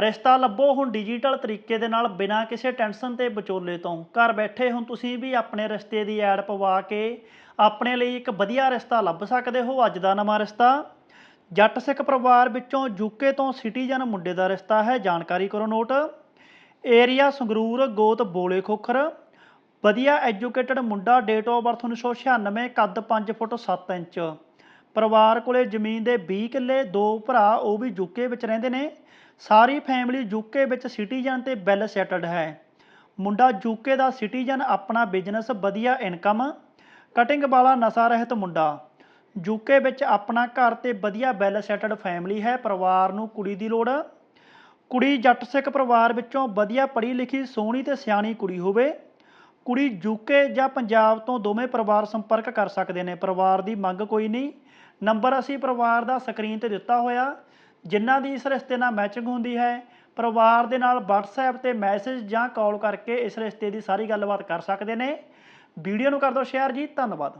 ਰਿਸ਼ਤਾ ਲੱਭੋ ਹੁਣ ਡਿਜੀਟਲ ਤਰੀਕੇ ਦੇ ਨਾਲ ਬਿਨਾਂ ਕਿਸੇ ਟੈਨਸ਼ਨ ਤੇ ਵਿਚੋਲੇ ਤੋਂ। ਘਰ ਬੈਠੇ ਹੁਣ ਤੁਸੀਂ ਵੀ ਆਪਣੇ ਰਿਸ਼ਤੇ ਦੀ ਐਡ ਪਵਾ ਕੇ ਆਪਣੇ ਲਈ ਇੱਕ ਵਧੀਆ ਰਿਸ਼ਤਾ ਲੱਭ ਸਕਦੇ ਹੋ। ਅੱਜ ਦਾ ਨਵਾਂ ਰਿਸ਼ਤਾ ਜੱਟ ਸਿੱਖ ਪਰਿਵਾਰ ਵਿੱਚੋਂ ਯੂਕੇ ਤੋਂ ਸਿਟੀਜ਼ਨ ਮੁੰਡੇ ਦਾ ਰਿਸ਼ਤਾ ਹੈ। ਜਾਣਕਾਰੀ ਕਰੋ ਨੋਟ। ਏਰੀਆ ਸੰਗਰੂਰ, ਗੋਤ ਬੋਲੇ ਖੋਖਰ। ਵਧੀਆ ਐਜੂਕੇਟਡ ਮੁੰਡਾ ਡੇਟ ਆਫ ਬਰਥ 1996 ਕੱਦ 5 ਫੁੱਟ 7 ਇੰਚ। ਪਰਿਵਾਰ ਕੋਲੇ ਜ਼ਮੀਨ ਦੇ 20 ਕਿੱਲੇ, ਦੋ ਭਰਾ, ਉਹ ਵੀ ਯੂਕੇ ਵਿੱਚ ਰਹਿੰਦੇ ਨੇ। ਸਾਰੀ ਫੈਮਿਲੀ ਯੂਕੇ ਵਿੱਚ ਸਿਟੀਜ਼ਨ ਤੇ ਵੈਲ ਸੈਟਲਡ ਹੈ। ਮੁੰਡਾ ਯੂਕੇ ਦਾ ਸਿਟੀਜ਼ਨ, ਆਪਣਾ ਬਿਜ਼ਨਸ, ਵਧੀਆ ਇਨਕਮ, ਕਟਿੰਗ ਵਾਲਾ ਨਸ਼ਾ ਰਹਿਤ ਮੁੰਡਾ। ਯੂਕੇ ਵਿੱਚ ਆਪਣਾ ਘਰ ਤੇ ਵਧੀਆ ਵੈਲ ਸੈਟਲਡ ਫੈਮਿਲੀ ਹੈ, ਪਰਿਵਾਰ ਨੂੰ ਕੁੜੀ ਦੀ ਲੋੜ। ਕੁੜੀ ਜੱਟ ਸਿੱਖ ਪਰਿਵਾਰ ਵਿੱਚੋਂ ਵਧੀਆ ਪੜ੍ਹੀ ਲਿਖੀ, ਸੋਹਣੀ ਤੇ ਸਿਆਣੀ ਕੁੜੀ ਹੋਵੇ। ਕੁੜੀ ਯੂਕੇ ਜਾਂ ਪੰਜਾਬ ਤੋਂ ਦੋਵੇਂ ਪਰਿਵਾਰ ਸੰਪਰਕ ਕਰ ਸਕਦੇ ਨੇ। ਪਰਿਵਾਰ ਦੀ ਮੰਗ ਕੋਈ ਨਹੀਂ। ਨੰਬਰ ਅਸੀਂ ਪਰਿਵਾਰ ਦਾ ਸਕਰੀਨ ਤੇ ਦਿੱਤਾ ਹੋਇਆ। ਜਿਨ੍ਹਾਂ ਦੀ ਇਸ ਰਿਸ਼ਤੇ ਨਾਲ ਮੈਚਿੰਗ ਹੁੰਦੀ ਹੈ, ਪਰਿਵਾਰ ਦੇ ਨਾਲ WhatsApp ਤੇ ਮੈਸੇਜ ਜਾਂ ਕਾਲ ਕਰਕੇ ਇਸ ਰਿਸ਼ਤੇ ਦੀ ਸਾਰੀ ਗੱਲਬਾਤ ਕਰ ਸਕਦੇ ਨੇ। ਵੀਡੀਓ ਨੂੰ ਕਰ ਦਿਓ ਸ਼ੇਅਰ ਜੀ, ਧੰਨਵਾਦ।